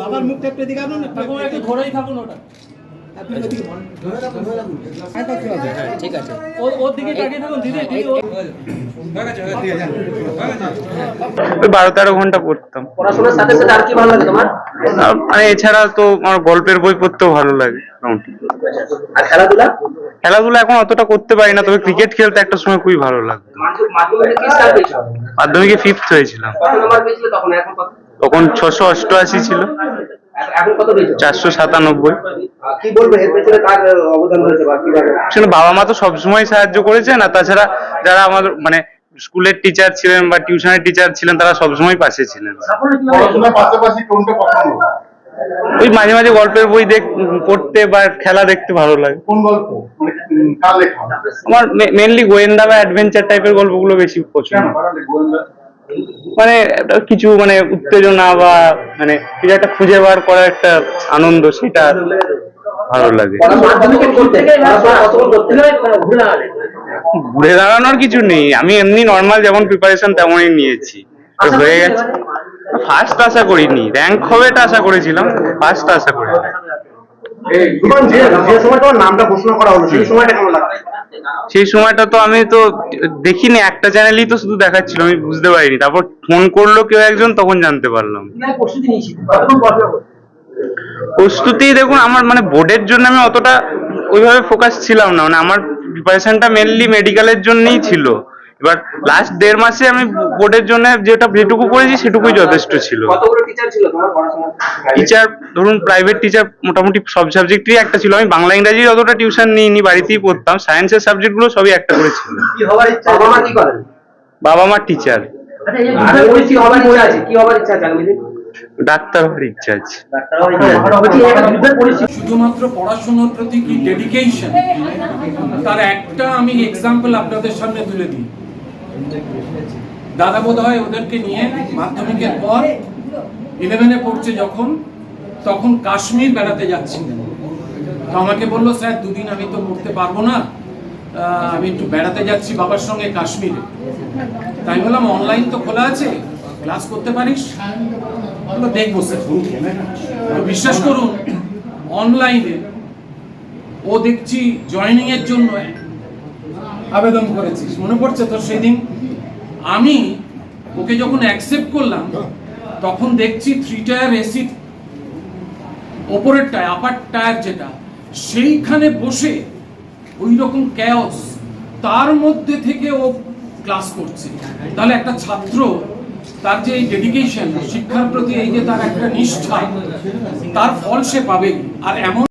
বাবার মুখটা একটু দিকে একটু ঠাকুমা থাকুন ওটা। ঠিক আছে বারো তেরো ঘণ্টা পড়তাম। পড়াশোনার সাথে সাথে আর কি ভালো লাগে তোমার? আর মানে এছাড়া তো আমার গল্পের বই পড়তেও ভালো লাগে আর খেলাধুলা? খেলাধুলা এখন অতটা করতে পারি না তবে ক্রিকেট খেলতে একটা সময় খুবই ভালো লাগতো। মাধ্যমিক- ফিফথ হয়েছিলাম। তখন ছশো অষ্টআশি ছিল। চারশো সাতানব্বই। কি বলবে এর পেছনে কার অবদান রয়েছে বা কীভাবে? বাবা মা তো সবসময় সাহায্য করেছেন আর তাছাড়া যারা আমাদের মানে স্কুলের টিচার ছিলেন বা টিউশনের টিচার ছিলেন তারা সবসময় পাশে ছিলেন। ওই মাঝে মাঝে গল্পের বই দেখ পড়তে বা খেলা দেখতে ভালো লাগে। কোন গল্প? মানে উম, কার লেখা? আমার মেনলি গোয়েন্দা বা অ্যাডভেঞ্চার টাইপের গল্পগুলো বেশি পছন্দ। গোয়েন্দা মানে একটা কিছু মানে উত্তেজনা বা মানে কিছু একটা খুঁজে বার করার একটা আনন্দ সেটা ভালো লাগে। কতক্ষণ করতে ঘুরে দাঁড়ানোর কিছু নেই। আমি এমনি নর্মাল যেমন প্রিপারেশন তেমনই নিয়েছি। হয়ে গেছে। ফার্স্ট আশা করিনি। র্যাঙ্ক হবে এটা আশা করেছিলাম। ফার্স্ট আশা করি। যে যে সময় তোমার নামটা ঘোষণা করা হলো সেই সময়টা কেমন লাগছে সেই সময়টা তো আমি তো দেখিনি, একটা চ্যানেলই তো শুধু দেখাচ্ছিল, আমি বুঝতে পারিনি। তারপর ফোন করল কেউ একজন, তখন জানতে পারলাম। প্রস্তুতি, দেখুন, আমার মানে বোর্ডের জন্য আমি অতটা ওইভাবে ফোকাস ছিলাম না। মানে আমার প্রিপারেশনটা মেনলি মেডিকেলের জন্যই ছিল। এবার লাস্ট দেড় মাসে আমি বোর্ডের জন্য যেটা যেটুকু করেছি সেটুকুই যথেষ্ট ছিল। টিচার টিচার ধরুন প্রাইভেট টিচার মোটামুটি সব সাবজেক্টই একটা ছিল। আমি বাংলা ইংরাজি অতটা টিউশন নিইনি বাড়িতেই পড়তাম। সায়েন্সের সাবজেক্টগুলো সবই একটা করে ছিল। কি হবার ইচ্ছা বাবা মা কি করেন? বাবা মার টিচার আর ওই কি হবার ইচ্ছা আছে? কি হবার ইচ্ছা আছে আগামী দিন? ডাক্তার হওয়ার ইচ্ছা আছে। ডাক্তার হবার ইচ্ছা আছে। যুদ্ধের পরিস্থিতি। শুধুমাত্র পড়াশোনার প্রতি কি ডেডিকেশন তার একটা আমি এক্সাম্পল আপনাদের সামনে তুলে দিই। দাদা বোধ হয় ওদেরকে নিয়ে মাধ্যমিকের পর ইলেভেনে পড়ছে যখন, তখন কাশ্মীর বেড়াতে যাচ্ছিলেন। তো আমাকে বলল, স্যার, দুদিন আমি তো পড়তে পারব না। আমি একটু বেড়াতে যাচ্ছি বাবার সঙ্গে কাশ্মীরে। তাই বললাম, অনলাইন তো খোলা আছে, ক্লাস করতে পারিস? দেখব, স্যার। বিশ্বাস করুন, অনলাইনে ও দেখছি জয়েনিং এর জন্য আবেদন করেছিস মনে পড়ছে তো সেদিন? আমি ওকে যখন অ্যাকসেপ্ট করলাম তখন দেখছি থ্রি টায়ার এসি ওপরের টায়ার আপার টায়ার যেটা সেইখানে বসে ওই রকম ক্যাওস তার মধ্যে থেকে ও ক্লাস করছে। তাহলে একটা ছাত্র তার যে এই ডেডিকেশন শিক্ষার প্রতি এই যে তার একটা নিষ্ঠা তার ফল সে পাবে আর এমন